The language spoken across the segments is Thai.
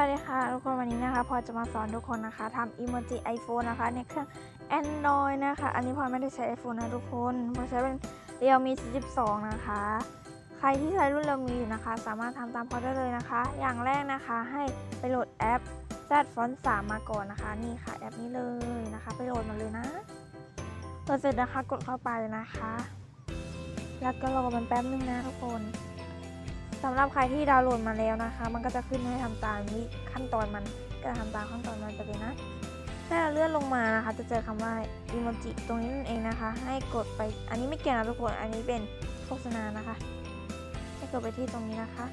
วัสดีค่ะทุกคนวันนี้นะคะพอจะมาสอนทุกคนนะคะทำอีโมจิ iPhone นะคะในเครื่อง Android นะคะ อันนี้พอไม่ได้ใช้ iPhone นะทุกคนพอใช้เป็น Realme 12 นะคะ ใครที่ใช้รุ่น Realme อยู่นะคะ สามารถทำตามพอได้เลยนะคะ อย่างแรกนะคะให้ไปโหลดแอป Z Font 3มาก่อนนะคะ นี่ค่ะแอปนี้เลยนะคะ ไปโหลดมาเลยนะโหลดเสร็จนะคะกดเข้าไปเลยนะคะ แล้วก็รอมันแป๊บนึงนะทุกคน สำหรับใครที่ดาวน์โหลดมาแล้วนะคะ มันก็จะขึ้นให้ทำตามนี้ขั้นตอนมันก็ทำตามขั้นตอนมันไปเลยนะให้เราเลื่อนลงมานะคะ จะเจอคำว่าอีโมจิตรงนี้นั่นเองนะคะ ให้กดไป อันนี้ไม่เกี่ยวนะทุกคน อันนี้เป็นโฆษณานะคะ ให้กดไปที่ตรงนี้นะคะ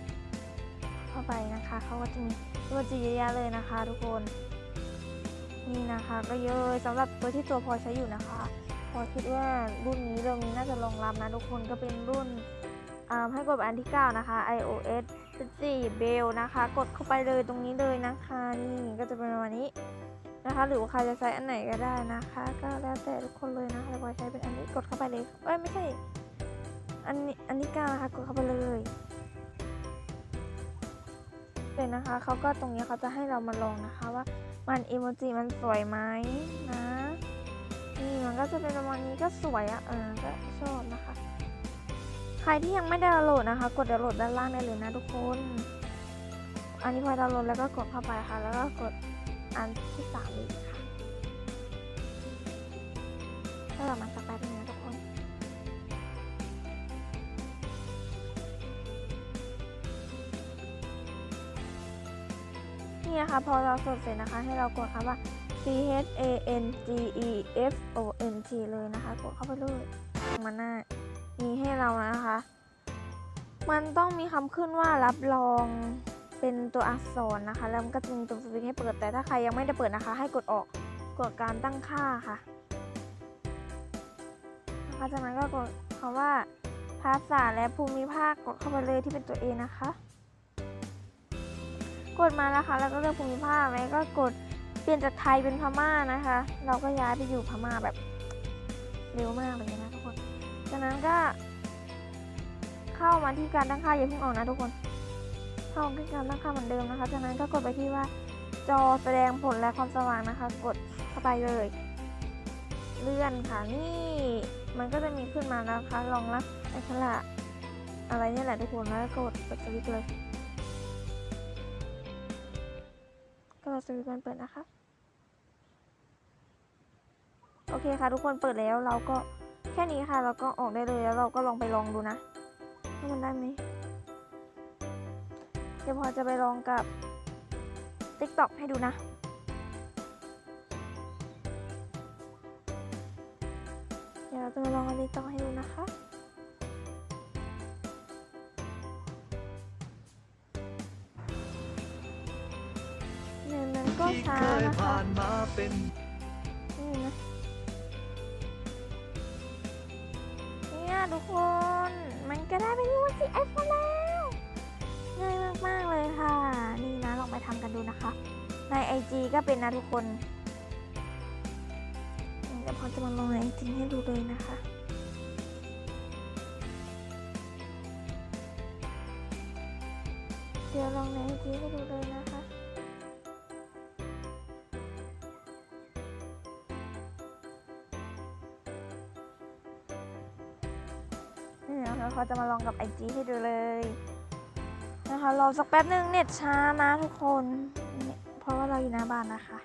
เข้าไปนะคะเขาก็จะมีอีโมจิเยอะแยะเลยนะคะ ทุกคน นี่นะคะ ก็เยอะสำหรับตัวที่ตัวพอยใช้อยู่นะคะ พอคิดว่ารุ่นนี้เรื่องนี้น่าจะรองรับนะทุกคน ก็เป็นรุ่น ให้กดอันที่ 9 นะคะ iOS 14 b e l นะคะ กดเข้าไปเลยตรงนี้เลยนะคะนี่ก็จะเป็นประมาณนี้นะคะ หรือว่าใครจะใช้อันไหนก็ได้นะคะ ก็แล้วแต่ทุกคนเลยนะคะแต่พอใช้เป็นอันนี้กดเข้าไปเลยเอ้ยไม่ใช่ อันนี้อันที่9นะคะกดเข้าไปเลยเลยนะคะเขาก็ตรงนี้เขาจะให้เรามาลองนะคะว่ามันอีโมจิมันสวยไหมนะนี่มันก็จะเป็นประมาณนี้ก็สวยอะ่ะเออก็ชอบนะคะ ใครที่ยังไม่ได้ดาวน์โหลดนะคะ กดดาวน์โหลดด้านล่างได้เลยนะทุกคน อันนี้พอดาวน์โหลดแล้วก็กดเข้าไปค่ะ แล้วก็กดอันที่สามเลยค่ะก็เรามาสักแป๊บนึงนะทุกคนนี่นะคะพอเราสดเสร็จนะคะ ให้เรากดคำว่า C H A N G E F O N T เลยนะคะ กดเข้าไปเลยมันหน้า มีให้เรานะคะ มันต้องมีคำขึ้นว่ารับรองเป็นตัวอักษรนะคะ แล้วมันก็จะมีตรงสวิตให้เปิดแต่ถ้าใครยังไม่ได้เปิดนะคะ ให้กดออกกดการตั้งค่าค่ะนะคะจากนั้นก็กดคำว่าภาษาและภูมิภาคกดเข้าไปเลยที่เป็นตัว A นะคะ กดมานะคะแล้วก็เลือกภูมิภาคแล้วก็กดเปลี่ยนจากไทยเป็นพม่านะคะ เราก็ย้ายไปอยู่พม่าแบบเร็วมากเลยนะทุกคน จากนั้นก็ เข้ามาที่การตั้งค่าอย่าเพิ่งออกนะทุกคน เข้าที่การตั้งค่าเหมือนเดิมนะคะ จากนั้นก็กดไปที่ว่าจอแสดงผลและความสว่างนะคะ กดเข้าไปเลย เลื่อนค่ะนี่มันก็จะมีขึ้นมาแล้วนะคะรองรับอักขระอะไรเนี่ยแหละทุกคนแล้วก็กดเปิดสวิตช์เลยก็รอสวิตช์มันเปิดนะคะ โอเคค่ะทุกคนเปิดแล้วเราก็ แค่นี้ค่ะเราก็ออกได้เลยแล้วเราก็ลองไปลองดูนะว่ามันได้ไหมเดี๋ยวพอจะไปลองกับ TikTok ให้ดูนะเดี๋ยวเราจะมาลองกับ TikTok ให้ดูนะคะเนี่ยมันก็ที่ช้าเคยนะคะผ่านมาเป็นนี่ นะเนี่ยทุกคน มันก็ได้เป็นยูจิไอโฟนแล้วง่ายมาก ๆ เลยค่ะ นี่นะลองไปทำกันดูนะคะ ใน IG ก็เป็นนะทุกคนเดี๋ยวพอจะมาลงใน IG ให้ดูเลยนะคะเดี๋ยวลองใน IG ให้ดูเลยนะคะ นี่นะคะเขาจะมาลองกับ IG ให้ดูเลยนะคะรอสักแป๊บนึงเน็ตช้านะทุกคนเนี่ยเพราะว่าเราอยู่หน้าบ้านนะคะ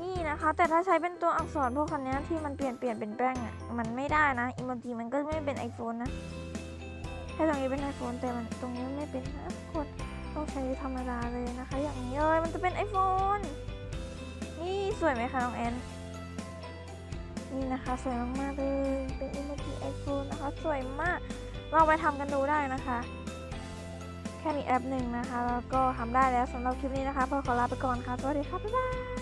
นี่นะคะ แต่ถ้าใช้เป็นตัวอักษรพวกคันนี้ที่มันเปลี่ยนเปลี่ยนเป็นแป้งอะมันไม่ได้นะอีโมจิมันก็ไม่เป็น iPhone นะแค่ตรงนี้เป็น iPhone แต่มันตรงนี้ไม่เป็นนะกคนต้องใช้ธรรมดาเลยนะคะ อย่างนี้เลยมันจะเป็น iPhone นี่สวยไหมคะน้องแอนนี่นะคะสวยมากๆเลยเป็นอีโมจิไอโฟนนะคะ สวยมาก เราไปทำกันดูได้นะคะ แค่มีแอปหนึ่งนะคะ แล้วก็ทำได้แล้วสำหรับคลิปนี้นะคะพอขอลาไปก่อนค่ะ สวัสดีค่ะ บ๊ายบาย